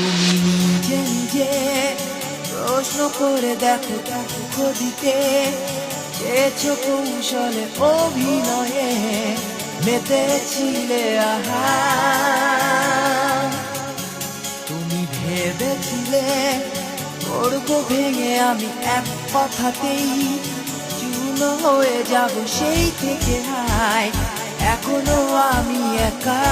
তুমি নিজে নিজে প্রশ্ন করে দেখো দেখো খোদিতে চেয়েছো কৌশলে অভিনয়ে মেতেছিলে আহা তুমি ভেবেছিলে পড়ব ভেঙে আমি এক কথাতেই চূর্ণ হয়ে যাব সেই থেকে হায় এখনও আমি একা।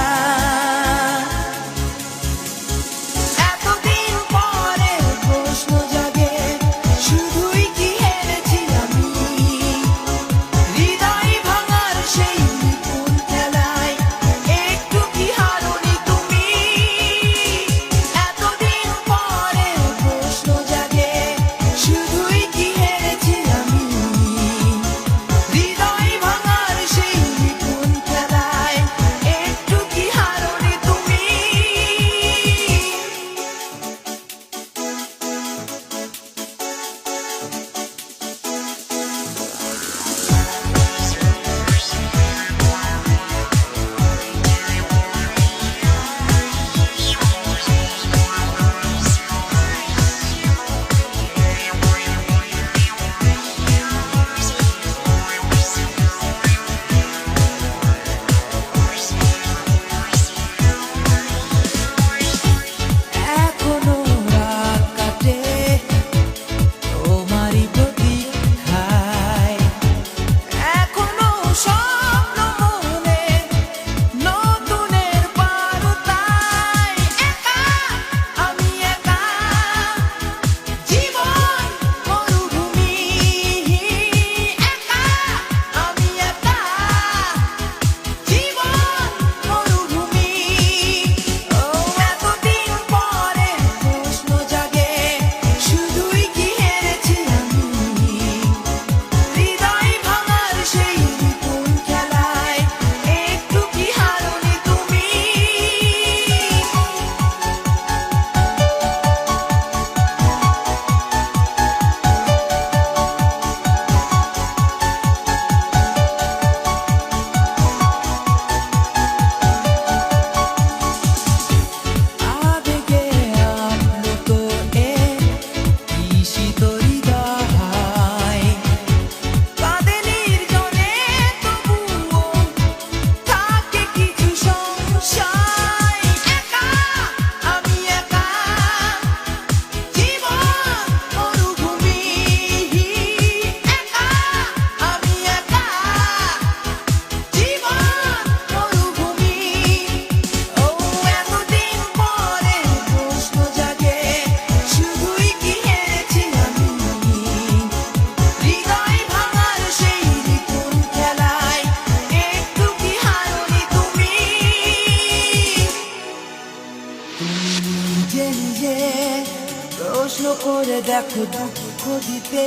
করে দেখো দুঃখ দিতে।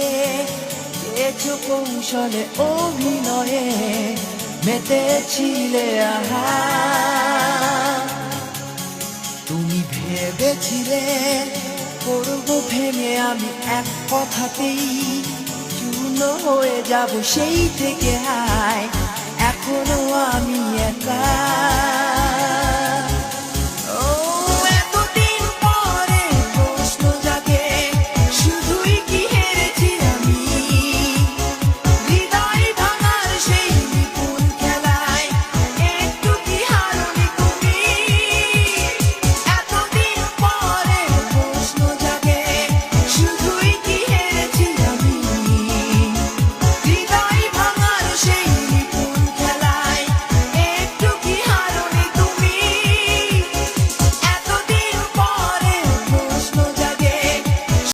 পেয়েছ কৌশলে অভিনয়ে মেতেছিলে আহা। তুমি ভেবেছিলে করব ভেঙে আমি এক কথাতেই চূর্ণ হয়ে যাব সেই থেকে হায়। এখনও আমি একা।